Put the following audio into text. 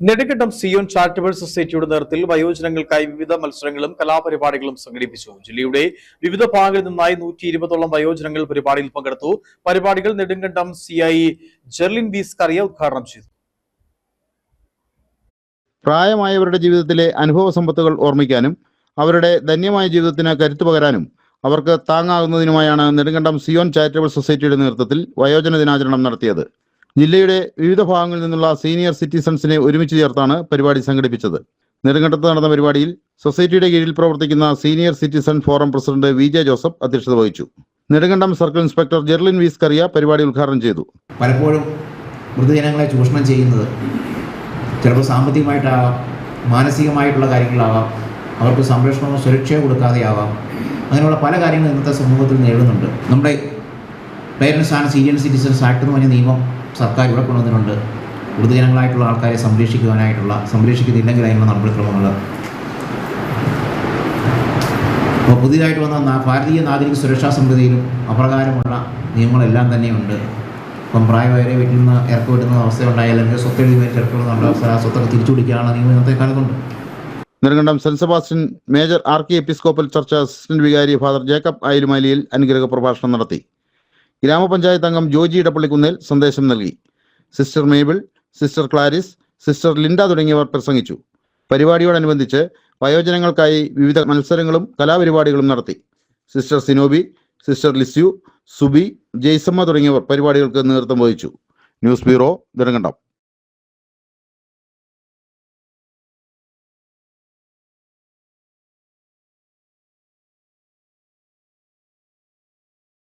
Nedumkandam Zion charitable സൊസൈറ്റിയുടെ നേതൃത്വത്തിൽ വയോജനങ്ങൾക്കായി വിവിധ മത്സരങ്ങളും കലാപരിപാടികളും സംഘടിപ്പിച്ചു. ജില്ലയുടെ വിവിധ ഭാഗങ്ങളിൽ നിന്നായി നൂറ്റി ഇരുപതോളം വയോജനങ്ങൾ പരിപാടിയിൽ പങ്കെടുത്തു. പരിപാടികൾ Nedumkandam C I Jerlin B Scaria ഉദ്ഘാടനം ചെയ്തു. പ്രായമായവരുടെ ജീവിതത്തിലെ അനുഭവ സമ്പത്തുകൾ ഓർമ്മിക്കാനും അവരുടെ ധന്യമായ ജീവിതത്തിന് കരുത്തു പകരാനും അവർക്ക് താങ്ങാകുന്നതിനുമായാണ് നെടുങ്കണ്ടം സിയോൺ ചാരിറ്റബിൾ സൊസൈറ്റിയുടെ നേതൃത്വത്തിൽ വയോജന ദിനാചരണം നടത്തിയത്. ജില്ലയുടെ വിവിധ ഭാഗങ്ങളിൽ നിന്നുള്ള സീനിയർ സിറ്റിസൺസിനെ ഒരുമിച്ച് ചേർത്താണ് പരിപാടി സംഘടിപ്പിച്ചത്. നെടുങ്കണ്ടത്ത് നടന്ന പരിപാടിയിൽ സൊസൈറ്റിയുടെ കീഴിൽ പ്രവർത്തിക്കുന്ന senior citizen forum president V J Joseph അധ്യക്ഷത വഹിച്ചു. Nedumkandam circle inspector Jerlin V Scaria പരിപാടി ഉദ്ഘാടനം ചെയ്തു. പലപ്പോഴും വൃദ്ധജനങ്ങളെ ചൂഷണം ചെയ്യുന്നത് ചിലപ്പോൾ സാമ്പത്തികമായിട്ടാവാം മാനസികമായിട്ടുള്ള കാര്യങ്ങളാവാം അവർക്ക് സംരക്ഷണമോ സുരക്ഷയോ കൊടുക്കാതെയാവാം. അങ്ങനെയുള്ള പല കാര്യങ്ങളും ഇന്നത്തെ സമൂഹത്തിൽ നേടുന്നുണ്ട് നമ്മുടെ പേരൻസ് ആണ് സീനിയർ സിറ്റിസൺസ് ആക്ട് എന്ന് പറഞ്ഞ നിയമം സർക്കാർ ഇവിടെ കൊണ്ടുവന്നിട്ടുണ്ട്. വൃദ്ധജനങ്ങളായിട്ടുള്ള ആൾക്കാരെ സംരക്ഷിക്കുവാനായിട്ടുള്ള സംരക്ഷിക്കുന്നില്ലെങ്കിൽ അതിനുള്ള നടപടിക്രമങ്ങൾ അപ്പോൾ പുതിയതായിട്ട് വന്ന ഭാരതീയ നാഗരിക സുരക്ഷാ സമിതിയിലും അപ്രകാരമുള്ള നിയമങ്ങളെല്ലാം തന്നെയുണ്ട്. ഇപ്പം പ്രായമായവരെ വീട്ടിൽ നിന്ന് ഇറക്കി വിടുന്ന അവസ്ഥ ഉണ്ടായാലും അല്ലെങ്കിൽ സ്വത്ത് മേടിച്ച് ഇറക്കി വിടുന്ന അവസ്ഥ ആ സ്വത്തൊക്കെ തിരിച്ചു പിടിക്കാനുള്ള നിയമം ഇന്നത്തെ കാലത്തുണ്ട്. Nedumkandam Saint Sebastian major archiepiscopal church assistant vicar father Jacob Ayilumaliyil അനുഗ്രഹ പ്രഭാഷണം നടത്തി. ഗ്രാമപഞ്ചായത്ത് അംഗം ജോജി ഇടപ്പള്ളിക്കുന്നേൽ സന്ദേശം നൽകി. Sister Mabel sister Claris sister Linda തുടങ്ങിയവർ പ്രസംഗിച്ചു. പരിപാടിയോടനുബന്ധിച്ച് വയോജനങ്ങൾക്കായി വിവിധ മത്സരങ്ങളും കലാപരിപാടികളും നടത്തി. Sister Sinobi sister Lisieux Subi Jaisamma തുടങ്ങിയവർ പരിപാടികൾക്ക് നേതൃത്വം വഹിച്ചു. News bureau Nedumkandam.